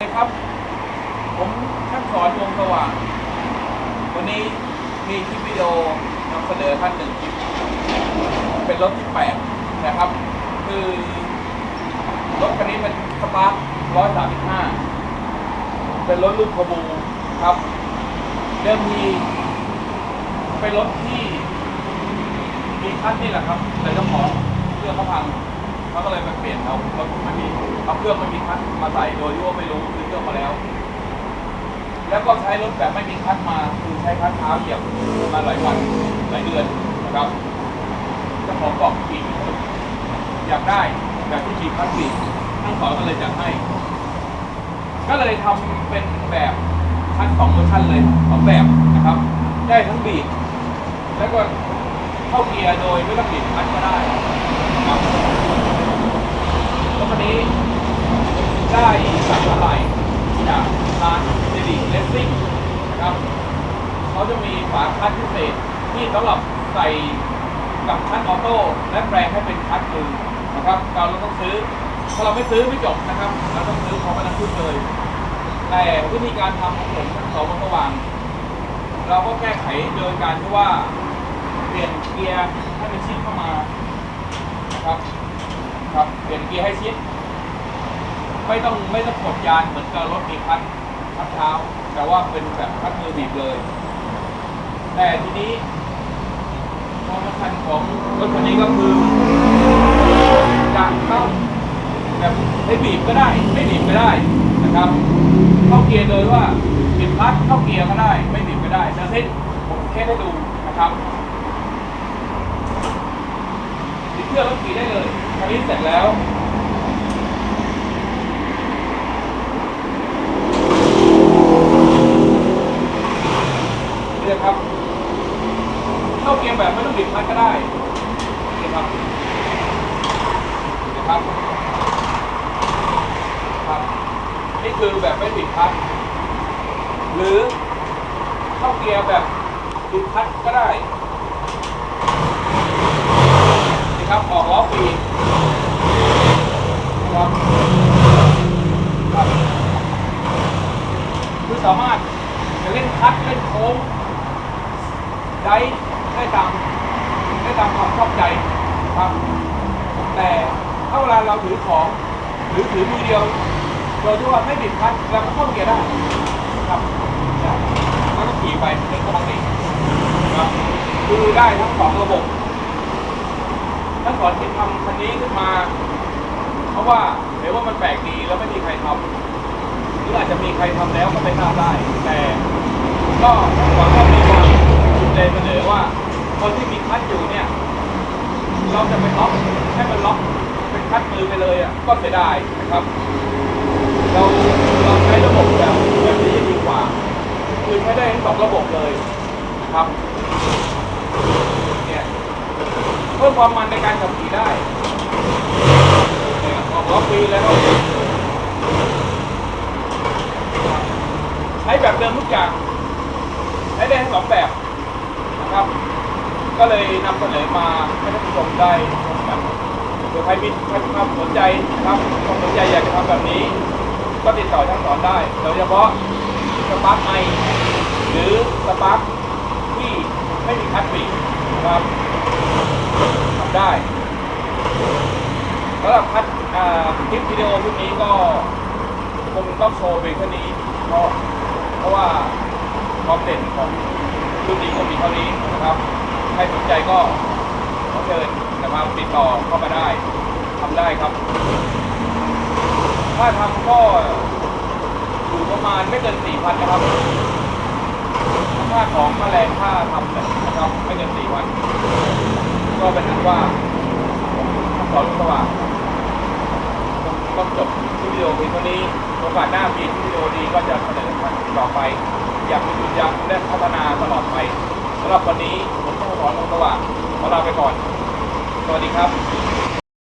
ครับ ผมช่างสอนวงสว่างวันนี้มีคลิปวิดีโอนำเสนอท่านหนึ่งคลิป เป็นรถที่แปลกนะครับ คือรถคันนี้เป็นสปาร์ค135 เป็นรถรุ่นขบูครับ เดิมทีเป็นรถที่มีคันนี่แหละครับ แต่เจ้าของเครื่องเขาพัง เขาก็เลยมาเปลี่ยนเอารถไม่มีเอาเครื่องไม่มีคันมาใส่โดยที่ว่าไม่รู้ซื้อเครื่องมาแล้ว แล้วก็ใช้รถแบบไม่มีคันมาคือใช้คันเท้าเหยียบมาหลายวันหลายเดือนนะครับเจ้าของบอกขี่ไม่สุดอยากได้แบบที่ขี่คันปีกทั้งสองก็เลยจัดให้ ก็เลยทำเป็นแบบคันสองเวอร์ชันเลยสองแบบนะครับ ได้ทั้งบีบแล้วก็เข้าเกียร์โดยไม่ต้องบีบคันก็ได้นะครับ รถคันนี้ได้สั่งอะไรจากร้านเดลิเลสซิ่งนะครับเขาจะมีฝาคันพิเศษที่สำหรับใส่กับคันออโต้และแปลงให้เป็นคันมือนะครับเราต้องซื้อถ้าเราไม่ซื้อไม่จบนะครับ เราต้องซื้อพร้อมกันทั้งชุดเลย แต่วิธีการทำของผมสองมันสว่างเราก็แก้ไขโดยการที่ว่าเปลี่ยนเกียร์ให้เป็นชิดเข้ามานะครับ ครับเปลี่ยนเกียร์ให้ชิด ไม่ต้องไม่ต้องกดยานเหมือนกับรถมีคันคันเท้า แต่ว่าเป็นแบบคันมือบีบเลย แต่ทีนี้ความสำคัญของรถคันนี้ก็คือการเข้าแบบให้บีบก็ได้ ไม่บีบก็ได้นะครับ เข้าเกียร์โดยว่าบิดพลัดเข้าเกียร์ก็ได้ ไม่บิดก็ได้เซอร์เซ็ตผมแค่ให้ดูนะครับติดเครื่องแล้วขี่ได้เลย คันนี้เสร็จแล้วนี่นะครับ เข้าเกียร์แบบไม่ต้องบิดพัดก็ได้นี่ครับนี่ครับครับนี่คือแบบไม่บิดพัด หรือเข้าเกียร์แบบบิดพัดก็ได้นี่ครับ ออกล้อฟรี ครับคือสามารถจะเล่นคัดเล่นโค้งได้ได้ตามได้ตามความชอบใจครับ แต่ถ้าเวลาเราถือของ หรือถือมือเดียวโดยที่ว่าไม่บิดคัดเราก็เข้าเกียร์ได้ครับได้แล้วก็ขี่ไปเหมือนปกติครับคือได้ทั้งสองระบบทั้งสอนคิดทำคันนี้ขึ้นมา ว่าเห็นว่ามันแปลกดีแล้วไม่มีใครทำหรืออาจจะมีใครทำแล้วก็ไม่ทราบได้ แต่ก็หวังว่ามีความภูมิใจเสนอว่า คนที่มีคัดอยู่เนี่ย เราจะไปล็อกให้มันล็อกเป็นคัดมือไปเลยอะก็เสียดายนะครับ เราเราใช้ระบบแบบแบบนี้ดีกว่าคือใช้ได้ทั้งสองระบบเลยนะครับเนี่ยเพิ่มความมันในการขับขี่ได้ เนี่ยอกล้อฟรีแล้วก็ใช้แบบเดิมทุกอย่างใช้ได้ทั้งสองแบบนะครับ ก็เลยนำเสนอมาให้ท่านผู้ชมได้ชมกันเผื่อใครมีใครมีความสนใจนะครับความสนใจอยากจะทำแบบนี้ ก็ติดต่อช่างสอนได้โดยเฉพาะสปาร์คไอหรือสปาร์คที่ไม่มีคัดปีนะครับทำได้สำหรับคัด คลิปวิดีโอชุดนี้ก็คงต้องโชว์เพียงแค่นี้เพราะเพราะว่าความเด่นของรุ่นนี้ก็มีเท่านี้นะครับ ใครสนใจก็ขอเชิญนะครับติดต่อเข้ามาได้ทำได้ครับ ถ้าทำก็อยู่ประมาณไม่เกินสี่พันนะครับค่าของค่าแรงค่าทำเนี่ยนะครับไม่เกินสี่พัน ก็เป็นนั้นว่าผมสอนลูกสว่า ก็จบวิดีโอเพียงเท่านี้โอกาสหน้ามีวิดีโอดีก็จะเสนอต่อไป อยากมีจุดยังและพัฒนาตลอดไปสำหรับวันนี้ผมต้องขอลงสว่างขอลาไปก่อน สวัสดีครับ